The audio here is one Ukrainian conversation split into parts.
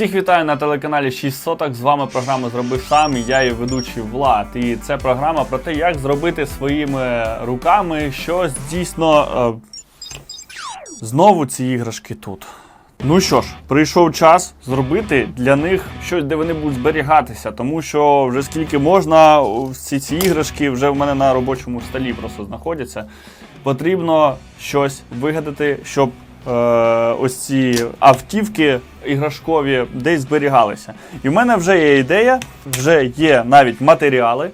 Всіх вітаю на телеканалі 6 соток. З вами програма Зроби сам. і Я її ведучий Влад. І це програма про те, як зробити своїми руками щось дійсно. Е... Знову ці іграшки тут. Ну що ж, прийшов час зробити для них щось, де вони будуть зберігатися, тому що вже скільки можна, всі ці іграшки вже в мене на робочому столі просто знаходяться. Потрібно щось вигадати, щоб ось ці автівки іграшкові десь зберігалися. І в мене вже є ідея, вже є навіть матеріали.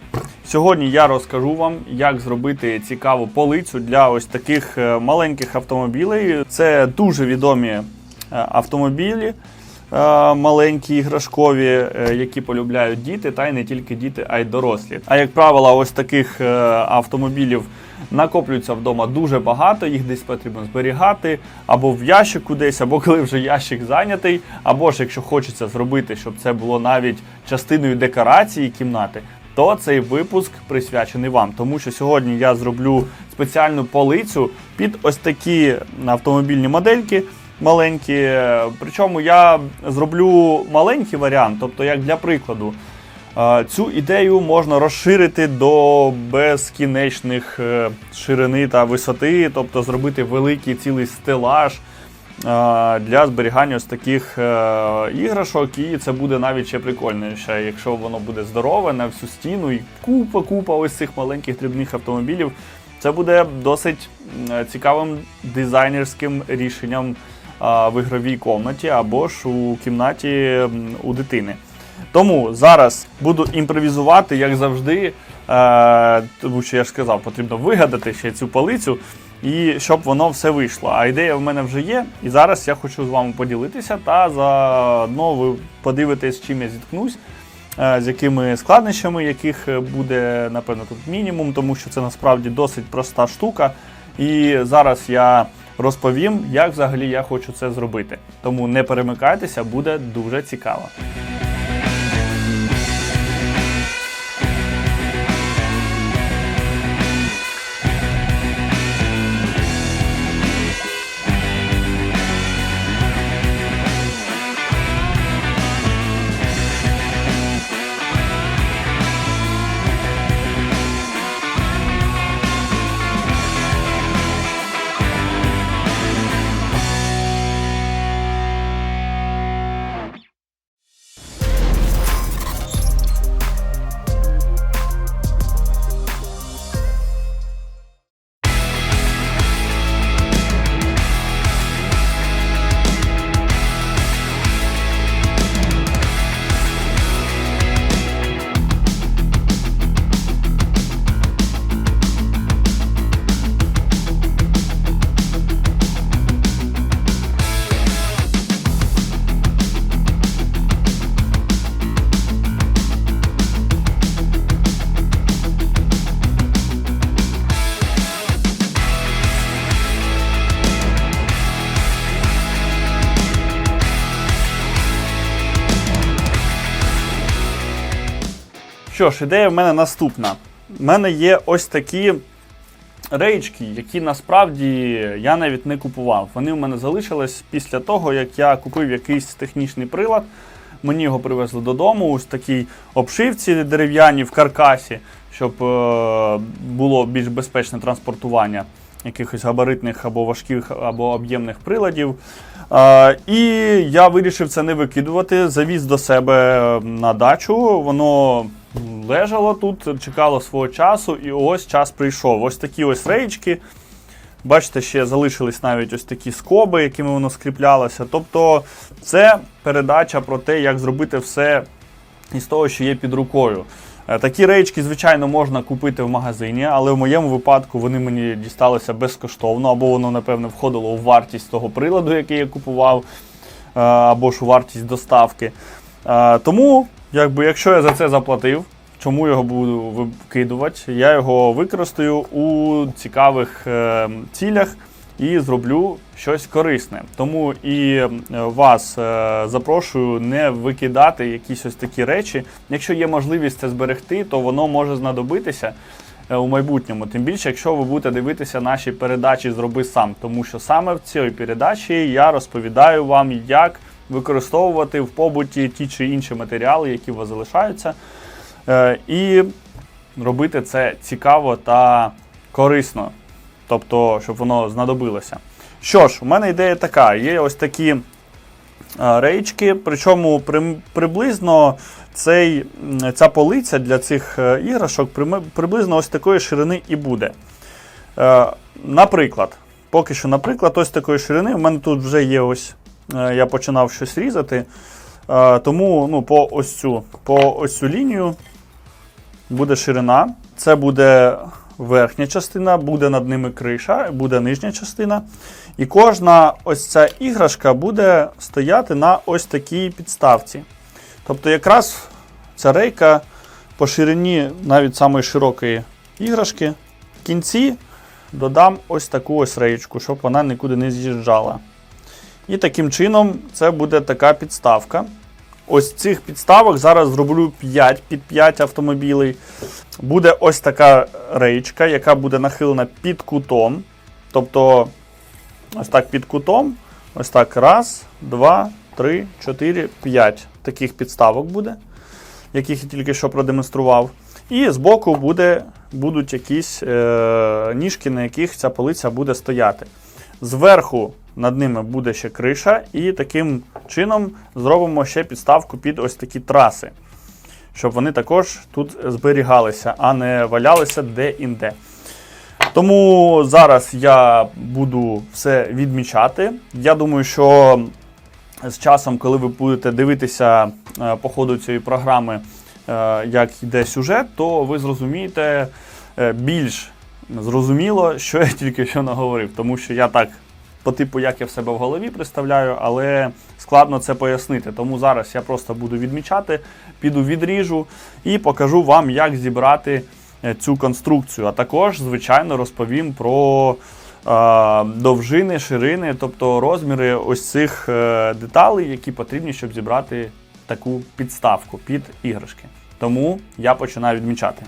Сьогодні я розкажу вам, як зробити цікаву полицю для ось таких е, маленьких автомобілей. Це дуже відомі е, автомобілі. е, Маленькі іграшкові, е, які полюбляють діти, та й не тільки діти, а й дорослі. А як правило, ось таких е, автомобілів накоплюється вдома дуже багато, їх десь потрібно зберігати або в ящику десь, або коли вже ящик зайнятий, або ж якщо хочеться зробити, щоб це було навіть частиною декорації кімнати. То цей випуск присвячений вам, тому що сьогодні я зроблю спеціальну полицю під ось такі автомобільні модельки маленькі. Причому я зроблю маленький варіант, тобто як для прикладу. Цю ідею можна розширити до безкінечних е, ширини та висоти, тобто зробити великий цілий стелаж е, для зберігання ось таких е, іграшок, і це буде навіть ще прикольніше, якщо воно буде здорове на всю стіну і купа-купа ось цих маленьких дрібних автомобілів. Це буде досить цікавим дизайнерським рішенням в ігровій комнаті або ж у кімнаті у дитини. Тому зараз буду імпровізувати, як завжди, е, тому що я ж сказав, потрібно вигадати ще цю палицю, і щоб воно все вийшло. А ідея в мене вже є, і зараз я хочу з вами поділитися та заодно ви подивитесь, з чим я зіткнусь, е, з якими складнощами, яких буде, напевно, тут мінімум, тому що це насправді досить проста штука. І зараз я розповім, як взагалі я хочу це зробити. Тому не перемикайтеся, буде дуже цікаво. Що ж, ідея в мене наступна. У мене є ось такі рейчки, які насправді я навіть не купував. Вони в мене залишились після того, як я купив якийсь технічний прилад. Мені його привезли додому, ось такій обшивці дерев'яній в каркасі, щоб е, було більш безпечне транспортування якихось габаритних або важких, або об'ємних приладів. Е, і я вирішив це не викидувати, завіз до себе на дачу. Воно лежало тут, чекало свого часу, і ось час прийшов. Ось такі ось рейчки. Бачите, ще залишились навіть ось такі скоби, якими воно скріплялося. Тобто це передача про те, як зробити все із того, що є під рукою. Е, Такі рейчки, звичайно, можна купити в магазині, але в моєму випадку вони мені дісталися безкоштовно, або воно, напевно, входило у вартість того приладу, який я купував, е, або ж у вартість доставки. Е, Тому, якби, якщо я за це заплатив, чому його буду викидувати? Я його використаю у цікавих е, цілях і зроблю щось корисне. Тому і е, вас е, запрошую не викидати якісь ось такі речі. Якщо є можливість це зберегти, то воно може знадобитися е, у майбутньому. Тим більше, якщо ви будете дивитися наші передачі Зроби сам, тому що саме в цій передачі я розповідаю вам, як використовувати в побуті ті чи інші матеріали, які у вас залишаються. Е, і робити це цікаво та корисно. Тобто, щоб воно знадобилося. Що ж, у мене ідея така: є ось такі е, рейчки, причому при, приблизно цей, ця полиця для цих е, іграшок приблизно ось такої ширини і буде. Наприклад, поки що, наприклад, ось такої ширини. У мене тут вже є ось, я починав щось різати. Е, тому ну, по ось цю, по ось цю лінію буде ширина. Це буде верхня частина, буде над ними криша, буде нижня частина. І кожна ось ця іграшка буде стояти на ось такій підставці. Тобто, якраз ця рейка по ширині навіть самої широкої іграшки. В кінці додам ось таку ось реєчку, щоб вона нікуди не з'їжджала. І таким чином це буде така підставка. Ось цих підставок зараз зроблю 5 під 5 автомобілей. Буде ось така рейчка, яка буде нахилена під кутом. Тобто, ось так під кутом. Ось так. Раз, два, три, чотири, п'ять таких підставок буде, яких я тільки що продемонстрував. І збоку буде, будуть якісь е, ніжки, на яких ця полиця буде стояти. Зверху над ними буде ще криша, і таким чином зробимо ще підставку під ось такі траси, щоб вони також тут зберігалися, а не валялися де-інде. Тому зараз я буду все відмічати. Я думаю, що з часом, коли ви будете дивитися е, по ходу цієї програми, е, як йде сюжет, то ви зрозумієте е, більш зрозуміло, що я тільки що наговорив. Тому що я так, по типу, як я в себе в голові представляю, але складно це пояснити. Тому зараз я просто буду відмічати, піду відріжу і покажу вам, як зібрати е, цю конструкцію. А також, звичайно, розповім про е, довжини, ширини, тобто розміри ось цих е, деталей, які потрібні, щоб зібрати таку підставку під іграшки. Тому я починаю відмічати.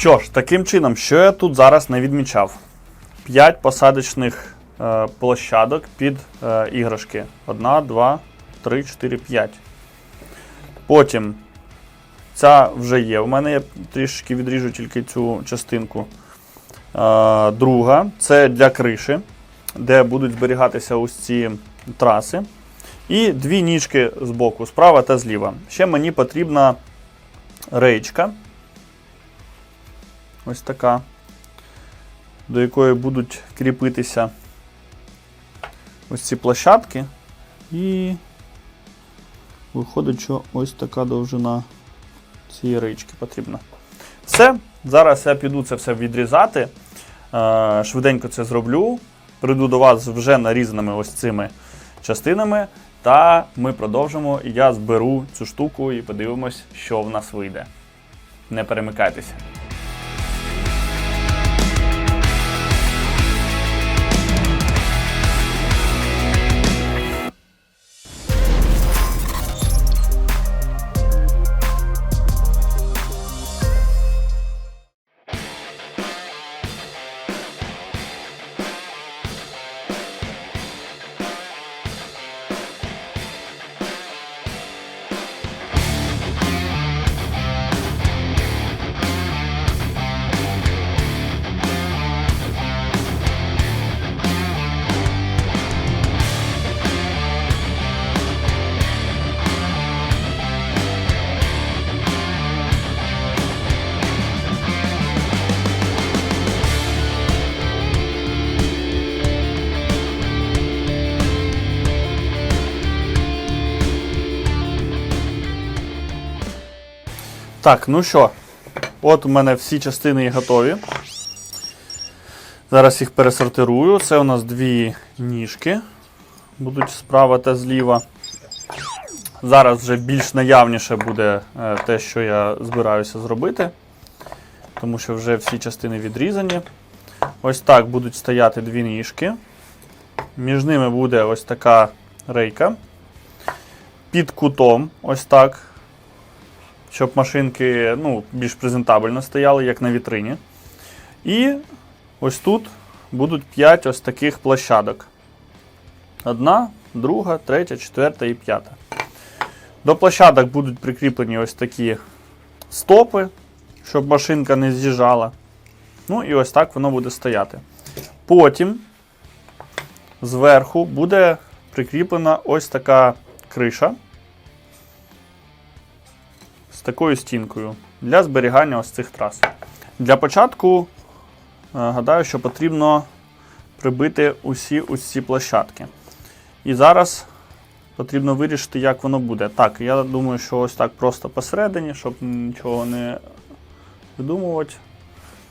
Що ж, таким чином, що я тут зараз не відмічав? 5 посадочних е, площадок під е, іграшки. 1, 2, 3, 4, 5. Потім ця вже є. У мене я трішки відріжу тільки цю частинку. Е, друга це для криші, де будуть зберігатися ось ці траси. І дві ніжки з боку, справа та зліва. Ще мені потрібна рейчка. Ось така, до якої будуть кріпитися ось ці площадки. І виходить, що ось така довжина цієї речки потрібна. Все. Зараз я піду це все відрізати. Е, Швиденько це зроблю. Прийду до вас вже нарізаними ось цими частинами. Та ми продовжимо. І я зберу цю штуку і подивимось, що в нас вийде. Не перемикайтеся. Так, ну що, от у мене всі частини готові. Зараз їх пересортирую. Це у нас дві ніжки. Будуть справа та зліва. Зараз вже більш наявніше буде е, те, що я збираюся зробити. Тому що вже всі частини відрізані. Ось так будуть стояти дві ніжки. Між ними буде ось така рейка. Під кутом, ось так. Щоб машинки ну, більш презентабельно стояли, як на вітрині. І ось тут будуть 5 ось таких площадок. Одна, друга, третя, четверта і п'ята. До площадок будуть прикріплені ось такі стопи, щоб машинка не з'їжджала. Ну і ось так воно буде стояти. Потім зверху буде прикріплена ось така криша з такою стінкою для зберігання ось цих трас. Для початку, е, гадаю, що потрібно прибити усі усі площадки. І зараз потрібно вирішити, як воно буде. Так, я думаю, що ось так просто посередині, щоб нічого не видумувати,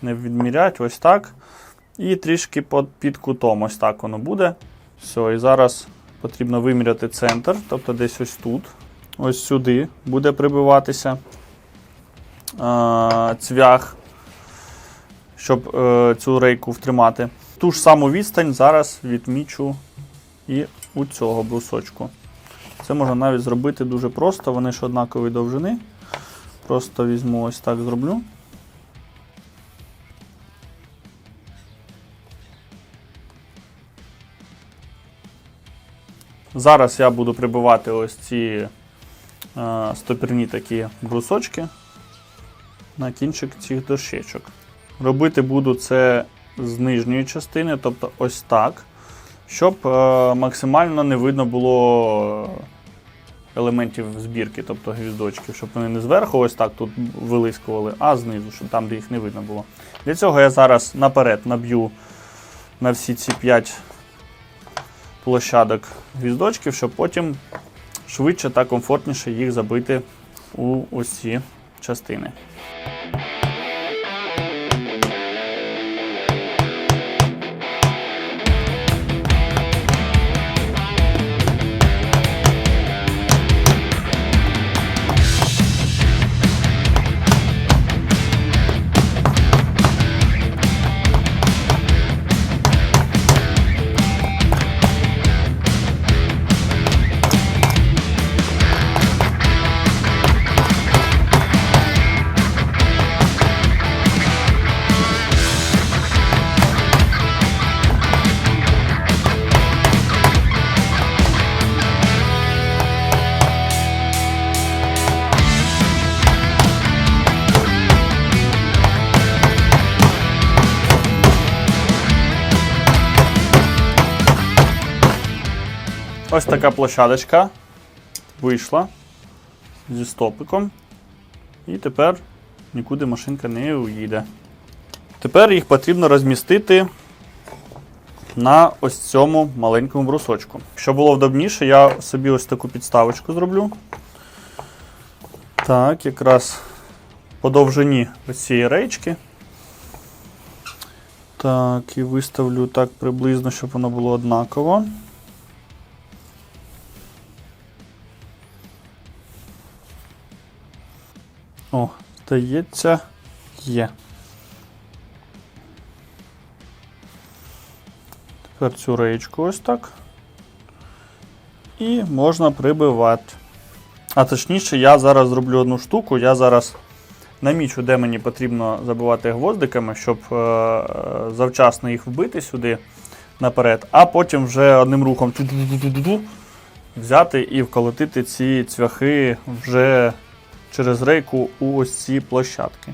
не відміряти, ось так. І трішки під, під кутом, ось так воно буде. Все, і зараз потрібно виміряти центр, тобто десь ось тут, ось сюди буде прибиватися цвях, щоб е, цю рейку втримати. Ту ж саму відстань зараз відмічу і у цього брусочку. Це можна навіть зробити дуже просто, вони ж однакової довжини. Просто візьму ось так зроблю. Зараз я буду прибивати ось ці стопірні такі брусочки на кінчик цих дощечок. Робити буду це з нижньої частини, тобто ось так, щоб е, максимально не видно було елементів збірки, тобто гвіздочків, щоб вони не зверху ось так тут вилискували, а знизу, щоб там, де їх не видно було. Для цього я зараз наперед наб'ю на всі ці 5 площадок гвіздочків, щоб потім швидше та комфортніше їх забити у усі частини. Ось така площадочка вийшла зі стопиком. І тепер нікуди машинка не уїде. Тепер їх потрібно розмістити на ось цьому маленькому брусочку. Щоб було вдобніше, я собі ось таку підставочку зроблю. Так, якраз по довжині ось цієї рейчки. Так, і виставлю так приблизно, щоб воно було однаково. Здається, є. Тепер цю реєчку ось так. І можна прибивати. А точніше, я зараз зроблю одну штуку. Я зараз намічу, де мені потрібно забивати гвоздиками, щоб е- завчасно їх вбити сюди наперед, а потім вже одним рухом взяти і вколотити ці цвяхи вже через рейку у ось ці площадки.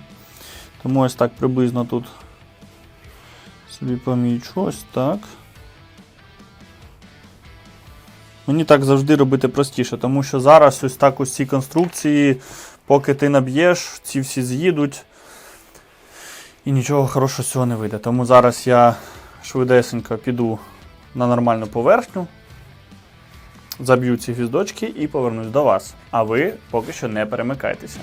Тому ось так приблизно тут собі помічу, ось так. Мені так завжди робити простіше, тому що зараз ось так ось ці конструкції, поки ти наб'єш, ці всі з'їдуть. І нічого хорошого з цього не вийде. Тому зараз я швидесенько піду на нормальну поверхню, заб'ю ці гвіздочки і повернусь до вас. А ви поки що не перемикайтеся.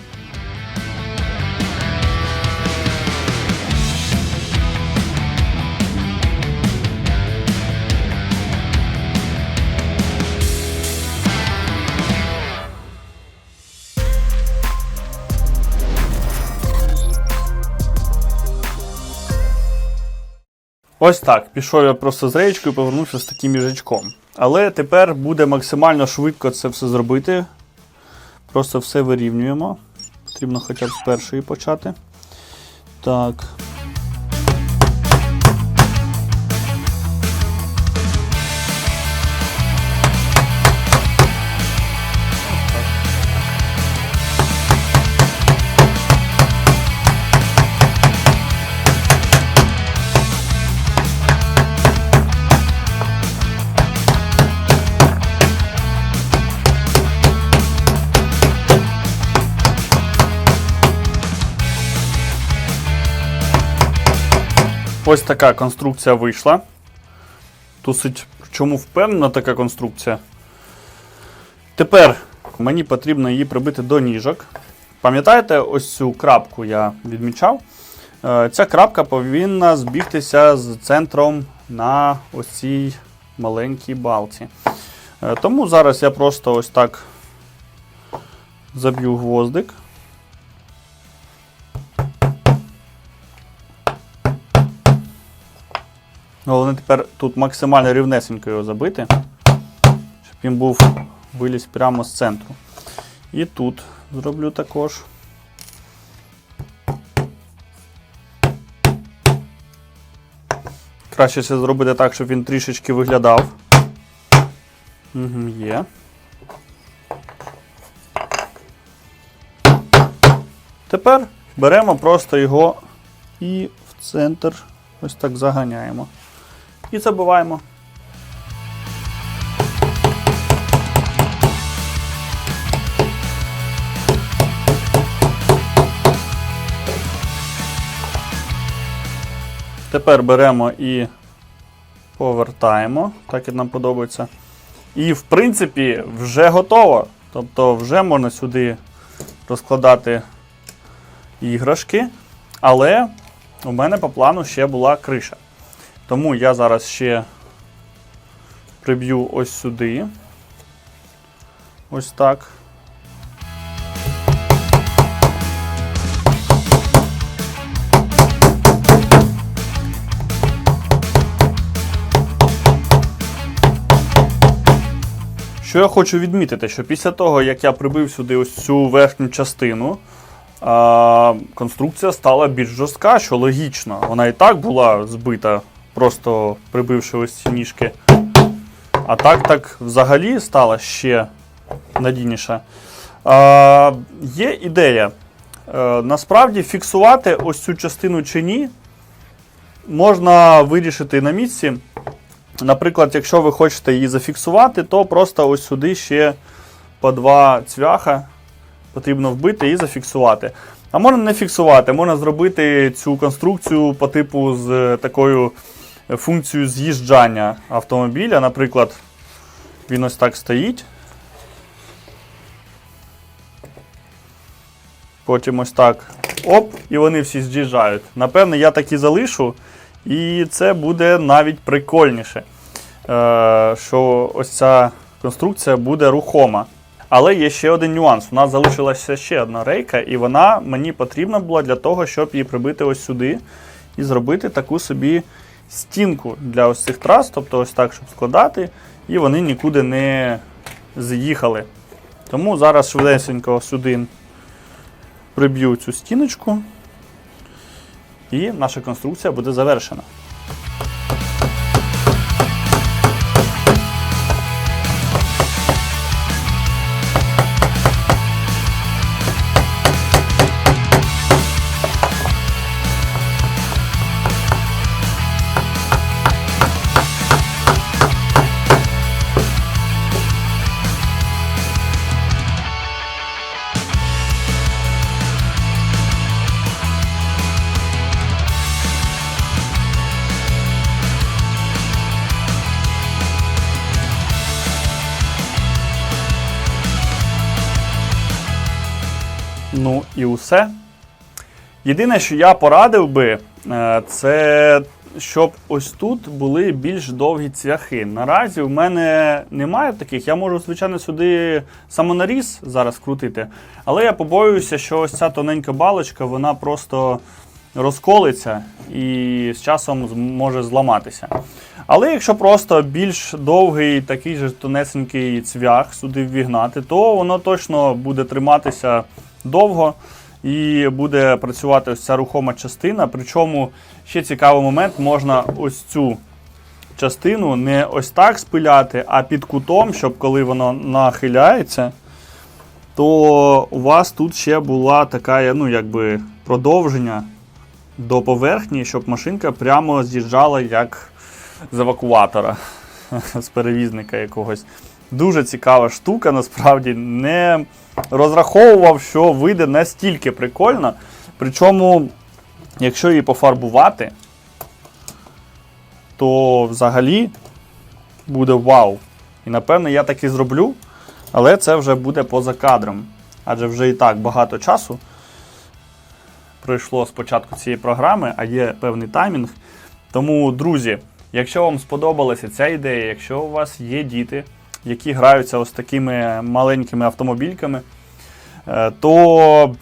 Ось так. Пішов я просто з речкою і повернувся з таким їжачком. Але тепер буде максимально швидко це все зробити. Просто все вирівнюємо. Потрібно хоча б з першої почати. Так. Ось така конструкція вийшла. Досить чому впевнена така конструкція. Тепер мені потрібно її прибити до ніжок. Пам'ятаєте, ось цю крапку я відмічав. Е, Ця крапка повинна збігтися з центром на ось цій маленькій балці. Е, Тому зараз я просто ось так заб'ю гвоздик. Головне тепер тут максимально рівнесенько його забити, щоб він був виліз прямо з центру. І тут зроблю також. Краще це зробити так, щоб він трішечки виглядав. Угу, Є. Тепер беремо просто його і в центр ось так заганяємо. І забиваємо. Тепер беремо і повертаємо, так як нам подобається. І, в принципі, вже готово. Тобто, вже можна сюди розкладати іграшки. Але у мене по плану ще була криша. Тому я зараз ще приб'ю ось сюди. Ось так. Що я хочу відмітити, що після того, як я прибив сюди ось цю верхню частину, конструкція стала більш жорстка, що логічно. Вона і так була збита, просто прибивши ось ці ніжки. А так так взагалі стала ще надійніша. А, Є ідея. Е, насправді фіксувати ось цю частину чи ні, можна вирішити на місці. Наприклад, якщо ви хочете її зафіксувати, то просто ось сюди ще по два цвяха потрібно вбити і зафіксувати. А можна не фіксувати, можна зробити цю конструкцію по типу з такою функцією з'їжджання автомобіля. Наприклад, він ось так стоїть. Потім ось так. Оп, і вони всі з'їжджають. Напевне, я так і залишу. І це буде навіть прикольніше, е, що ось ця конструкція буде рухома. Але є ще один нюанс. У нас залишилася ще одна рейка, і вона мені потрібна була для того, щоб її прибити ось сюди і зробити таку собі стінку для ось цих трас, тобто ось так, щоб складати, і вони нікуди не з'їхали. Тому зараз швидесенько сюди приб'ю цю стіночку, і наша конструкція буде завершена. Єдине, що я порадив би, е, це щоб ось тут були більш довгі цвяхи. Наразі в мене немає таких. Я можу, звичайно, сюди самонаріз зараз крутити. Але я побоююся, що ось ця тоненька балочка, вона просто розколиться і з часом може зламатися. Але якщо просто більш довгий такий же тонесенький цвях сюди ввігнати, то воно точно буде триматися довго і буде працювати ось ця рухома частина. Причому ще цікавий момент, можна ось цю частину не ось так спиляти, а під кутом, щоб коли воно нахиляється, то у вас тут ще була така, ну, якби продовження до поверхні, щоб машинка прямо з'їжджала як з евакуатора, з перевізника якогось. Дуже цікава штука, насправді не розраховував, що вийде настільки прикольно. Причому, якщо її пофарбувати, то взагалі буде вау. І напевно я так і зроблю, але це вже буде поза кадром. Адже вже і так багато часу пройшло з початку цієї програми, а є певний таймінг. Тому, друзі, якщо вам сподобалася ця ідея, якщо у вас є діти, які граються ось такими маленькими автомобільками, е, то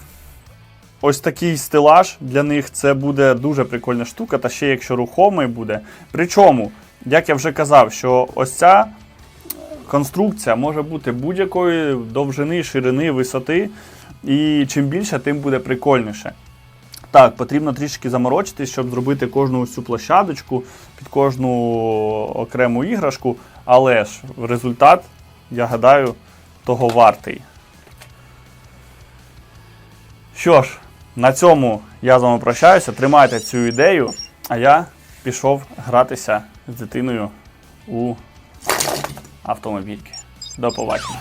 ось такий стелаж для них це буде дуже прикольна штука, та ще якщо рухомий буде. Причому, як я вже казав, що ось ця конструкція може бути будь-якої довжини, ширини, висоти, і чим більше, тим буде прикольніше. Так, потрібно трішки заморочитись, щоб зробити кожну цю площадочку під кожну окрему іграшку, але ж результат, я гадаю, того вартий. Що ж, на цьому я з вами прощаюся. Тримайте цю ідею, а я пішов гратися з дитиною у автомобільки. До побачення.